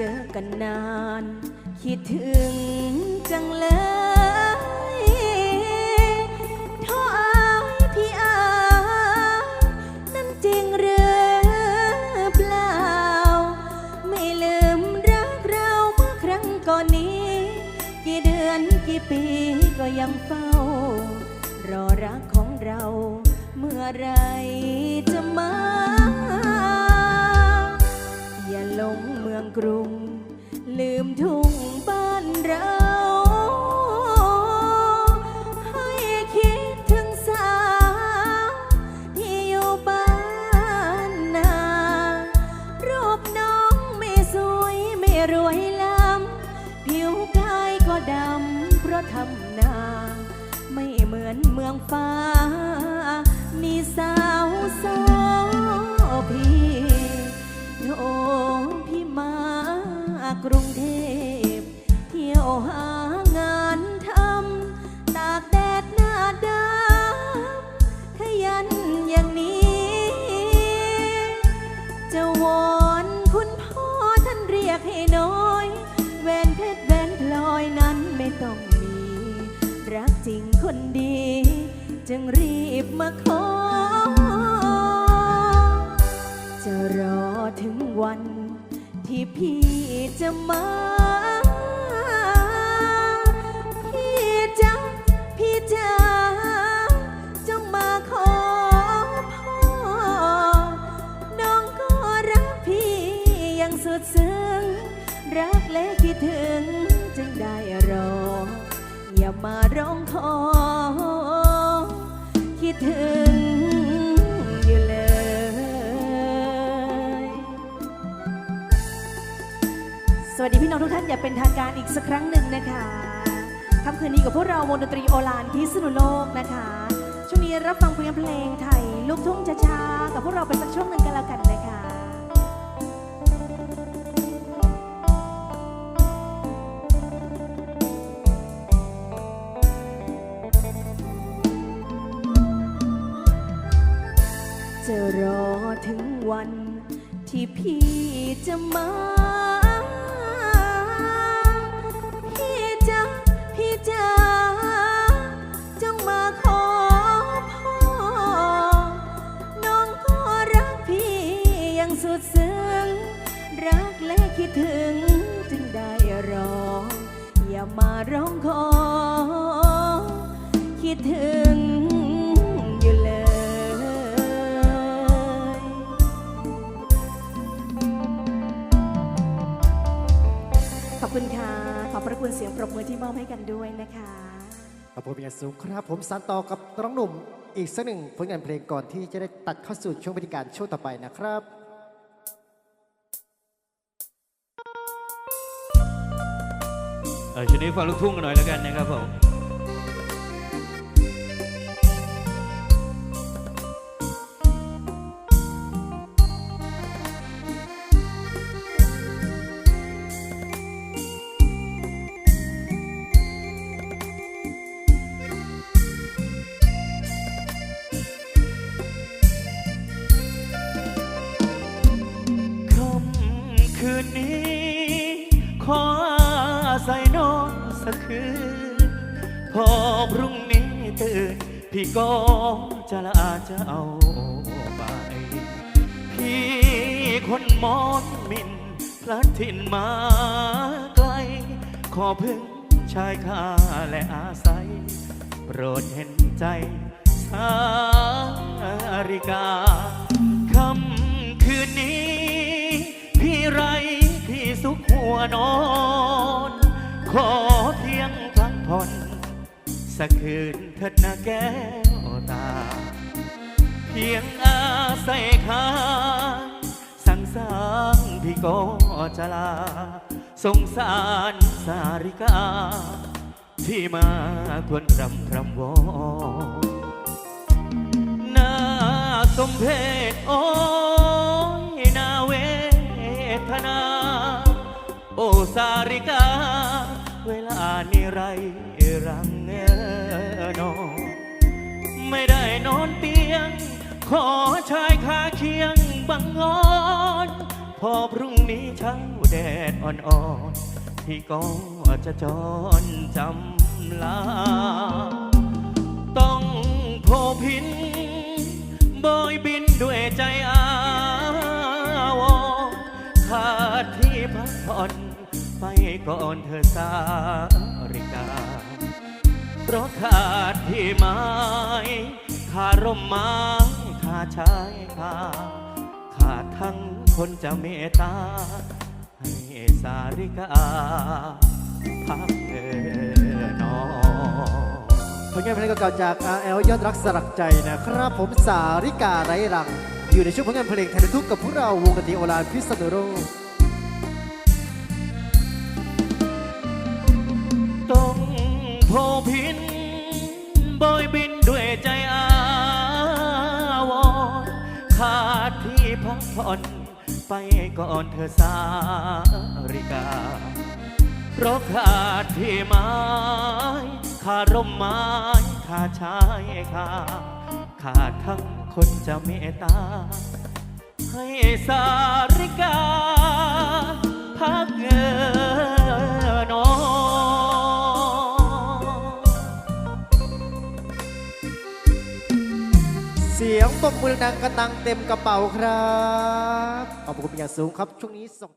เจอกันนาน คิดถึงจังเลยทษอายพี่อายนั่นจริงหรือเปล่า ไม่ลืมรักเราเมื่อครั้งก่อนนี้ กี่เดือนกี่ปีก็ยังเฝ้า รอรักของเราเมื่อไรจะมา อย่าหลง องกรุง ลืมทุ่งบ้านเรา ให้คิดถึงสาวที่อยู่บ้านนา รูปน้องไม่สวยไม่รวยล้ำผิวกายก็ดำ เพราะทำนา ไม่เหมือนเมืองฟ้า มีสาวโซพี กรุงเทพ เที่ยวหางานทำ ตากแดดหน้าดำขยันอย่างนี้ จะวอนคุณพ่อท่านเรียกให้น้อยแหวนเพชรแหวนพลอยนั้นไม่ต้องมี รักจริงคนดี จึงรีบมาขอ จะรอถึงวัน ที่พี่จะมา พี่จะพี่จ๋าจงมาขอพ่อ น้องก็รักพี่อย่างสุดซึ้ง รักและคิดถึงจึงได้รอ อย่ามาร้องขอ วัสดีพี่น้องทุกท่านอย่าเป็นทางการอีกสักครั้งหนึ่งนะคะค่ำคืนนี้กับพวกเราวงดนตรีโอลานพิษณุโลกนะคะ ช่วงนี้รับฟังเพลงเพลงไทยลูกทุ่งช้าๆกับพวกเราไปสักช่วงหนึ่งกันแล้วกันนะคะจะรอถึงวันที่พี่จะมา ดถึงอยู่เลย ขอบคุณค่ะ ขอบพระคุณเสียงปรบมือที่มอบให้กันด้วยนะคะขอบคุณเป็นอย่างสูงครับ ผมสานต่อกับน้องหนุ่มอีกสักหนึ่งผลงานเพลงก่อนที่จะได้ตัดเข้าสู่ช่วงบริการช่วงต่อไปนะครับเออชุดนี้ฟังลูกทุ่งกันหน่อยแล้วกันนะครับผม คืน พอพรุ่งนี้ตื่น พี่ก็จะละอาจะเอาไป พี่คนมอนมินพลัดถิ่นมาไกล ขอพึ่งชายคาและอาศัย โปรดเห็นใจสาริกาคำคืนนี้ พี่ไรที่สุขหัวนอนขอ ผ่อนสักคืนเถิดนะแก้วตา เพียงอาศัยค้าสังสางพี่ก็จะลา สงสารสาริกา ที่มาควรรำรำวอนน่าสมเพชโอ้ยนาเวทนา โอสาริกา เวลานี้ไรรังเงอนอน ไม่ได้นอนเตียง ขอชายคาเคียงบังงอน พอพรุ่งนี้เช้าแดดอ่อนๆพี่ก็จะจรจำลา ต้องโพพินบอยบินด้วยใจอาวรณ์ขาดที่พักผ่อน ก่อนเธอสาริกา เพราะขาดที่ไม้ขาดร่มไม้ขาดชายคาขาดทั้งคนจะเมตตา ให้สาริกาพักเออนอผลงานเพลงเก่าๆจาก RL ยอดรักสลักใจนะครับผมสาริกาไร้รัง อยู่ในช่วงผลงานเพลงไทยทุกข์กับพวกเราวงดนตรีโอลานพิษณุโลก พพินบอยบินด้วยใจอาวรขาดที่พักผ่อนไปก่อนเธอสาริกา เพราะขาดที่ไม้ขาดร่มไม้ขาดชายคาขาดทั้งคนจะเมตตา ให้สาริกาพักเงิน ยงปรบมือดังกระตังเต็มกระเป๋าครับ ขอบคุณเป็นอย่างสูงครับ ช่วงนี้ส่ง